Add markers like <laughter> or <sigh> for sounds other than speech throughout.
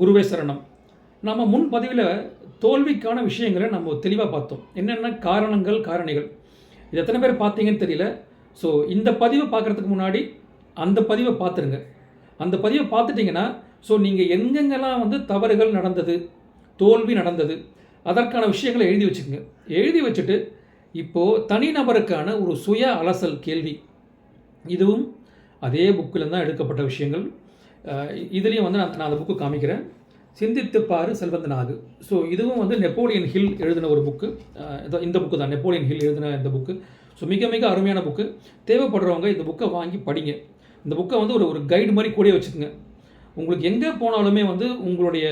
குருவே சரணம். நம்ம முன் பதிவில் தோல்விக்கான விஷயங்களை நம்ம தெளிவாக பார்த்தோம். என்னென்ன காரணங்கள் காரணிகள்? இது எத்தனை பேர் பார்த்தீங்கன்னு தெரியல. ஸோ இந்த பதிவை பார்க்குறதுக்கு முன்னாடி அந்த பதிவை பார்த்துருங்க. அந்த பதிவை பார்த்துட்டிங்கன்னா ஸோ நீங்கள் எங்கெங்கெல்லாம் வந்து தவறுகள் நடந்தது தோல்வி நடந்தது அதற்கான விஷயங்களை எழுதி வச்சுக்கோங்க. எழுதி வச்சுட்டு இப்போது தனிநபருக்கான ஒரு சுய அலசல் கேள்வி. இதுவும் அதே புக்கில் தான் எடுக்கப்பட்ட விஷயங்கள். இதுலேயும் வந்து நான் நான் அந்த புக்கு காமிக்கிறேன். சிந்தித்து பாரு செல்வந்த நாகு ஸோ இதுவும் வந்து நெப்போலியன் ஹில் எழுதின ஒரு புக்கு இந்த புக்கு தான். நெப்போலியன் ஹில் எழுதின இந்த புக்கு ஸோ மிக மிக அருமையான புக்கு தேவைப்படுறவங்க இந்த புக்கை வாங்கி படிங்க. இந்த புக்கை வந்து ஒரு ஒரு கைடு மாதிரி கூடயே வச்சுக்கோங்க. உங்களுக்கு எங்கே போனாலுமே வந்து உங்களுடைய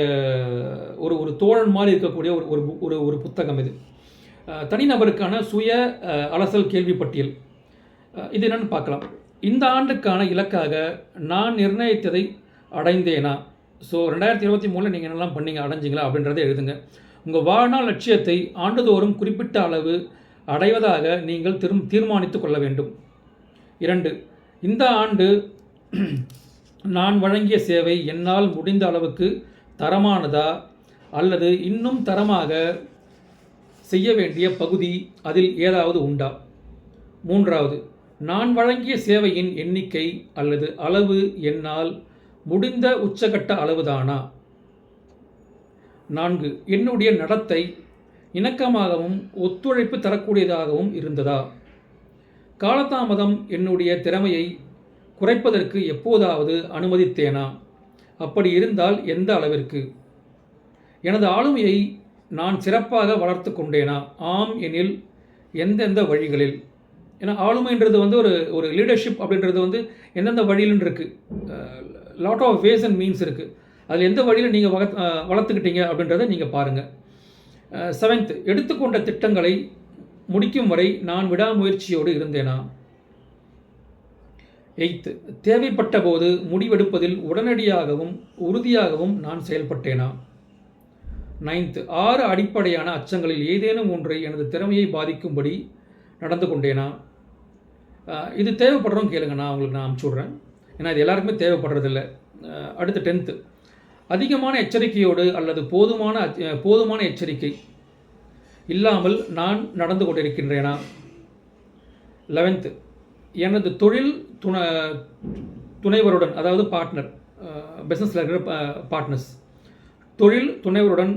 ஒரு ஒரு தோழன் மாதிரி இருக்கக்கூடிய ஒரு ஒரு ஒரு ஒரு புத்தகம் இது. தனிநபருக்கான சுய அலசல் கேள்வி பட்டியல் இது என்னென்னு பார்க்கலாம். இந்த ஆண்டுக்கான இலக்காக நான் நிர்ணயித்ததை அடைந்தேனா? ஸோ ரெண்டாயிரத்தி இருபத்தி மூணில் நீங்கள் என்னெல்லாம் பண்ணீங்க அடைஞ்சிங்களா அப்படின்றத எழுதுங்க. உங்கள் வாழ்நாள் லட்சியத்தை ஆண்டுதோறும் குறிப்பிட்ட அளவு அடைவதாக நீங்கள் திரும் தீர்மானித்து கொள்ள வேண்டும். இரண்டு இந்த ஆண்டு <clears throat> நான் வழங்கிய சேவை என்னால் முடிந்த அளவுக்கு தரமானதா? அல்லது இன்னும் தரமாக செய்ய வேண்டிய பகுதி அதில் ஏதாவது உண்டா? மூன்றாவது நான் வழங்கிய சேவையின் எண்ணிக்கை அல்லது அளவு என்னால் முடிந்த உச்சகட்ட அளவுதானா? நான்கு. என்னுடைய நடத்தை இணக்கமாகவும் ஒத்துழைப்பு தரக்கூடியதாகவும் இருந்ததா? காலதாமதம் என்னுடைய திறமையை குறைப்பதற்கு எப்போதாவது அனுமதித்தேனா? அப்படி இருந்தால் எந்த அளவிற்கு? எனது ஆளுமையை நான் சிறப்பாக வளர்த்து கொண்டேனா? ஆம் எனில் எந்தெந்த வழிகளில்? ஏன்னா ஆளுமைன்றது வந்து ஒரு ஒரு லீடர்ஷிப் அப்படின்றது வந்து எந்தெந்த வழியிலும் இருக்குது lot of ways and means இருக்குது அதில் எந்த வழியில் நீங்கள் வக வளர்த்துக்கிட்டீங்க அப்படின்றத நீங்கள் பாருங்கள் செவன்த் எடுத்துக்கொண்ட திட்டங்களை முடிக்கும் வரை நான் விடாமுயற்சியோடு இருந்தேனா? எய்த்து தேவைப்பட்ட போது முடிவெடுப்பதில் உடனடியாகவும் உறுதியாகவும் நான் செயல்பட்டேனா? நைன்த்து ஆறு அடிப்படையான அச்சங்களில் ஏதேனும் ஒன்றை எனது திறமையை பாதிக்கும்படி நடந்து கொண்டேனா? இது தேவைப்படுறோம் கேளுங்க நான் உங்களுக்கு நான் அனுப்பிச்சி விட்றேன் ஏன்னா இது எல்லாருக்குமே தேவைப்படுறதில்ல. அடுத்து டென்த்து அதிகமான எச்சரிக்கையோடு அல்லது போதுமான போதுமான எச்சரிக்கை இல்லாமல் நான் நடந்து கொண்டிருக்கின்றேனா? லெவன்த்து எனது தொழில் துண துணைவருடன் அதாவது பார்ட்னர் பிஸ்னஸில் இருக்கிற பார்ட்னர்ஸ் தொழில் துணைவருடன்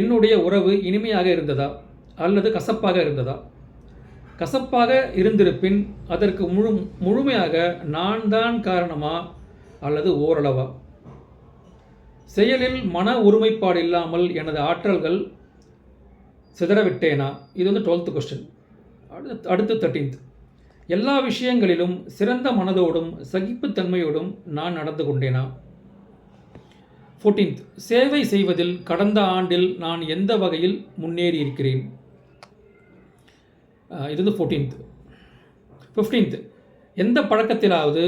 என்னுடைய உறவு இனிமையாக இருந்ததா? அல்லது கசப்பாக இருந்ததா? கசப்பாக இருந்திருப்பின் அதற்கு முழு முழுமையாக நான் தான் காரணமா அல்லது ஓரளவா? செயலில் மன ஒருமைப்பாடு இல்லாமல் எனது ஆற்றல்கள் சிதறவிட்டேனா? இது வந்து டுவெல்த்து கொஸ்டின் அடுத்து அடுத்து தேர்ட்டீன்த் எல்லா விஷயங்களிலும் சிறந்த மனதோடும் சகிப்புத்தன்மையோடும் நான் நடந்து கொண்டேனா? ஃபோர்டீன்த் சேவை செய்வதில் கடந்த ஆண்டில் நான் எந்த வகையில் முன்னேறி இருக்கிறேன் இது வந்து ஃபோர்டீன்த் ஃபிஃப்டீன்த்து எந்த பழக்கத்திலாவது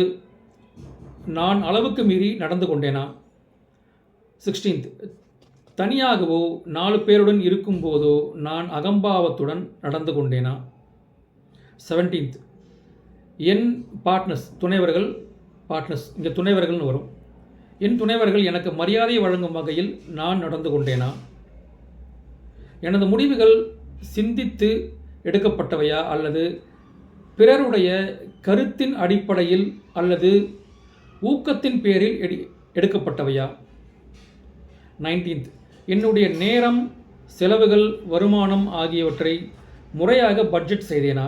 நான் அளவுக்கு மீறி நடந்து கொண்டேனா? சிக்ஸ்டீன்த் தனியாகவோ நாலு பேருடன் இருக்கும்போதோ நான் அகம்பாவத்துடன் நடந்து கொண்டேனா? செவன்டீன்த் என் பார்ட்னர்ஸ் துணைவர்கள் பார்ட்னர்ஸ் இங்கே துணைவர்கள்னு வரும். என் துணைவர்கள் எனக்கு மரியாதை வழங்கும் வகையில் நான் நடந்து கொண்டேனா? எனது முடிவுகள் சிந்தித்து எடுக்கப்பட்டவையா அல்லது பிறருடைய கருத்தின் அடிப்படையில் அல்லது ஊக்கத்தின் பேரில் எடு எடுக்கப்பட்டவையா? நைன்டீன்த் என்னுடைய நேரம் செலவுகள் வருமானம் ஆகியவற்றை முறையாக பட்ஜெட் செய்தேனா?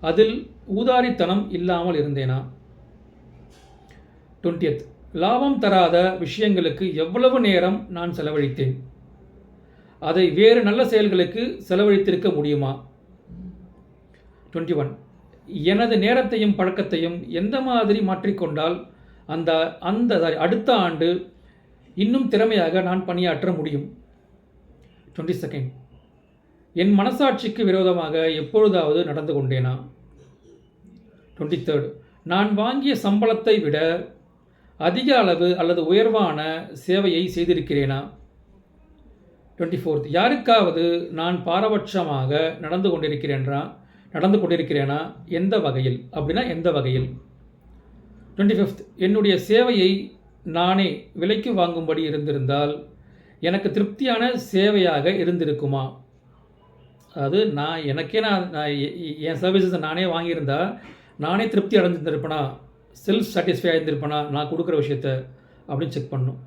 அதில் ஊதாரித்தனம் இல்லாமல் இருந்தேனா? டுவெண்ட்டியத் லாபம் தராத விஷயங்களுக்கு எவ்வளவு நேரம் நான் செலவழித்தேன்? அதை வேறு நல்ல செயல்களுக்கு செலவழித்திருக்க முடியுமா? டுவெண்ட்டி ஒன் எனது நேரத்தையும் பழக்கத்தையும் எந்த மாதிரி மாற்றிக்கொண்டால் அந்த அந்த அடுத்த ஆண்டு இன்னும் திறமையாக நான் பணியாற்ற முடியும்? டுவெண்ட்டி செகண்ட் என் மனசாட்சிக்கு விரோதமாக எப்பொழுதாவது நடந்து கொண்டேனா? டுவெண்ட்டி தேர்ட் நான் வாங்கிய சம்பளத்தை விட அதிக அளவு அல்லது உயர்வான சேவையை செய்திருக்கிறேனா? டுவெண்ட்டி ஃபோர்த் யாருக்காவது நான் பாரபட்சமாக நடந்து கொண்டிருக்கிறேன்றா நடந்து கொண்டிருக்கிறேனா? எந்த வகையில்? அப்படின்னா எந்த வகையில்? டுவெண்ட்டி ஃபிஃப்த் என்னுடைய சேவையை நானே விலைக்கு வாங்கும்படி இருந்திருந்தால் எனக்கு திருப்தியான சேவையாக இருந்திருக்குமா? அதாவது நான் எனக்கே நான் நான் எ- என் சர்வீசஸை நானே வாங்கியிருந்தா நானே திருப்தி அடைஞ்சிருந்திருப்பேனா செல்ஃப் சாட்டிஸ்ஃபை ஆகியிருந்திருப்பேனா நான் கொடுக்குற விஷயத்த அப்படின்னு செக் பண்ணும்.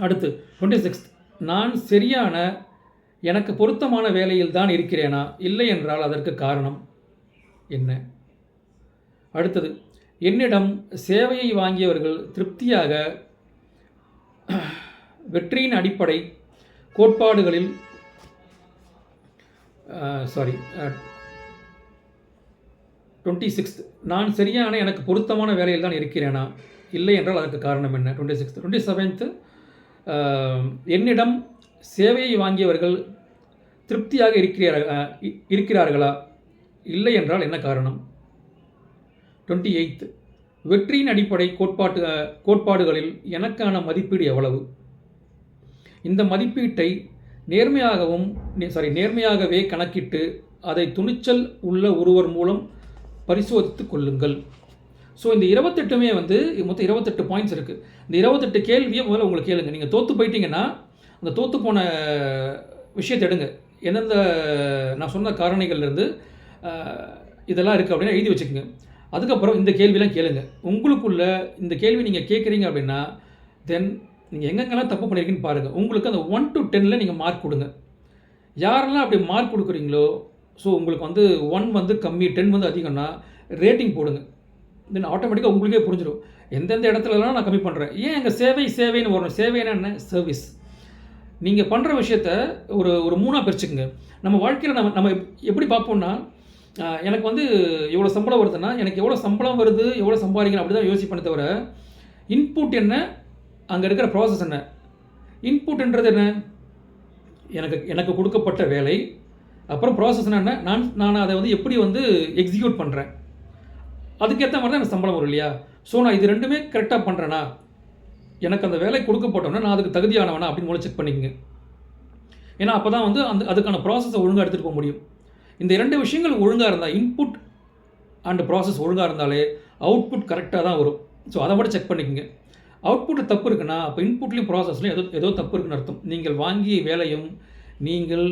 அடுத்து டுவெண்ட்டி சிக்ஸ்த் நான் சரியான எனக்கு பொருத்தமான வேலையில் தான் இருக்கிறேனா? இல்லை என்றால் அதற்கு காரணம் என்ன? அடுத்தது என்னிடம் சேவையை வாங்கியவர்கள் திருப்தியாக வெற்றியின் அடிப்படை கோட்பாடுகளில் சாரி டுவெண்ட்டி சிக்ஸ்த் நான் சரியான எனக்கு பொருத்தமான வேலையில் தான் இருக்கிறேனா? இல்லை என்றால் அதற்கு காரணம் என்ன? டுவெண்ட்டி சிக்ஸ்த் டுவெண்ட்டி செவன்த்து என்னிடம் சேவையை வாங்கியவர்கள் திருப்தியாக இருக்கிறார் இ- இருக்கிறார்களா? இல்லை என்றால் என்ன காரணம்? டுவெண்ட்டி எயித்து வெற்றியின் அடிப்படை கோட்பாட்டு கோட்பாடுகளில் எனக்கான மதிப்பீடு எவ்வளவு? இந்த மதிப்பீட்டை நேர்மையாகவும் சாரி நேர்மையாகவே கணக்கிட்டு அதை துணிச்சல் உள்ள ஒருவர் மூலம் பரிசோதித்து கொள்ளுங்கள். ஸோ இந்த இருபத்தெட்டுமே வந்து மொத்தம் இருபத்தெட்டு பாயிண்ட்ஸ் இருக்குது இந்த இருபத்தெட்டு கேள்வியை முதல்ல உங்களுக்கு கேளுங்க. நீங்கள் தோற்று போயிட்டீங்கன்னா அந்த தோற்று போன விஷயத்தை எடுங்க. எந்தெந்த நான் சொன்ன காரணிகள்லேருந்து இதெல்லாம் இருக்குது அப்படின்னு எழுதி வச்சுக்கோங்க. அதுக்கப்புறம் இந்த கேள்வியெலாம் கேளுங்க. உங்களுக்குள்ள இந்த கேள்வி நீங்கள் கேட்குறீங்க அப்படின்னா தென் நீங்கள் எங்கெங்கெல்லாம் தப்பு பண்ணியிருக்கீங்கன்னு பாருங்கள் உங்களுக்கு அந்த ஒன் டு டென்னில் நீங்கள் மார்க் கொடுங்க. யாரெல்லாம் அப்படி மார்க் கொடுக்குறீங்களோ ஸோ உங்களுக்கு வந்து ஒன் வந்து கம்மி டென் வந்து அதிகம்னா ரேட்டிங் போடுங்க. தென் ஆட்டோமேட்டிக்காக உங்களுக்கே புரிஞ்சிடும் எந்தெந்த இடத்துலலாம் நான் கம்மி பண்ணுறேன் ஏன் எங்கள் சேவை சேவைன்னு வரணும் சேவைன்னா என்ன சர்வீஸ் நீங்கள் பண்ணுற விஷயத்த ஒரு ஒரு மூணாக பிரிச்சுக்கோங்க. நம்ம வாழ்க்கையில் நம்ம நம்ம எப்படி பார்ப்போம்னா எனக்கு வந்து எவ்வளோ சம்பளம் வருதுன்னா எனக்கு எவ்வளோ சம்பளம் வருது எவ்வளோ சம்பாதிக்கணும் அப்படி தான் யோசிப்பேன் தவிர இன்புட் என்ன? அங்கே இருக்கிற ப்ராசஸ் என்ன? இன்புட்ன்றது என்ன? எனக்கு எனக்கு கொடுக்கப்பட்ட வேலை. அப்புறம் ப்ராசஸ் என்ன? நான் நான் அதை வந்து எப்படி வந்து எக்ஸிக்யூட் பண்ணுறேன் அதுக்கேற்ற மாதிரி தான் எனக்கு சம்பளம் வரும் இல்லையா? ஸோ நான் இது ரெண்டுமே கரெக்டாக பண்ணுறேனா எனக்கு அந்த வேலை கொடுக்கப்பட்டோன்னா நான் அதுக்கு தகுதியானவனா அப்படின்னு மூலம் செக் பண்ணிக்கங்க. ஏன்னா அப்போ தான் வந்து அந்த அதுக்கான ப்ராசஸை ஒழுங்காக எடுத்துகிட்டு போக முடியும். இந்த இரண்டு விஷயங்கள் ஒழுங்காக இருந்தால் இன்புட் அண்ட் ப்ராசஸ் ஒழுங்காக இருந்தாலே அவுட்புட் கரெக்டாக தான் வரும். ஸோ அதை மட்டும் செக் பண்ணிக்கங்க. அவுட்புட் தப்பு இருக்குன்னா அப்போ இன்புட்லேயும் ப்ராசஸ்லையும் ஏதோ ஏதோ தப்பு இருக்குன்னு அர்த்தம். நீங்கள் வாங்கிய வேலையும் நீங்கள்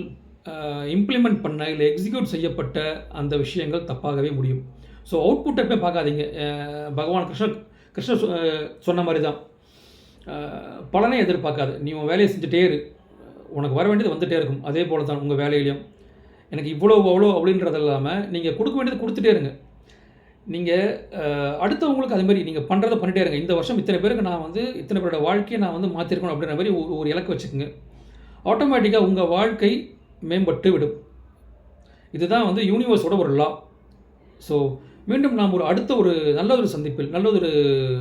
இம்ப்ளிமெண்ட் பண்ண இல்லை எக்ஸிக்யூட் செய்யப்பட்ட அந்த விஷயங்கள் தப்பாகவே முடியும். ஸோ அவுட்புட் போய் பார்க்காதீங்க. பகவான் கிருஷ்ண கிருஷ்ண சொ- சொன்ன மாதிரி தான் பலனே பலனை எதிர்பார்க்காது. நீ உன் வேலையை செஞ்சுட்டே இரு. உனக்கு வர வேண்டியது வந்துட்டே இருக்கும். அதே போல தான் உங்கள் வேலையிலையும். எனக்கு இவ்வளோ அவ்வளோ அப்படின்றது இல்லாமல் நீங்கள் கொடுக்க வேண்டியது கொடுத்துட்டே இருங்க. நீங்கள் அடுத்தவங்களுக்கு அதுமாரி நீங்கள் பண்ணுறதை பண்ணிட்டே இருங்க. இந்த வருஷம் இத்தனை பேருக்கு நான் வந்து இத்தனை பேரோட வாழ்க்கையை நான் வந்து மாற்றிருக்கணும் அப்படின்ற மாதிரி ஒரு ஒரு இலக்கு வச்சுக்கோங்க. ஆட்டோமேட்டிக்காக உங்கள் வாழ்க்கை மேம்பட்டு விடும். இதுதான் வந்து யூனிவர்ஸோட ஒரு லா ஸோ மீண்டும் நாம் ஒரு அடுத்த ஒரு நல்ல ஒரு சந்திப்பில் நல்ல ஒரு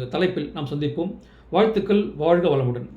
தலைப்பில் நாம் சந்திப்போம். வாழ்த்துக்கள் வாழ்க வளமுடன்.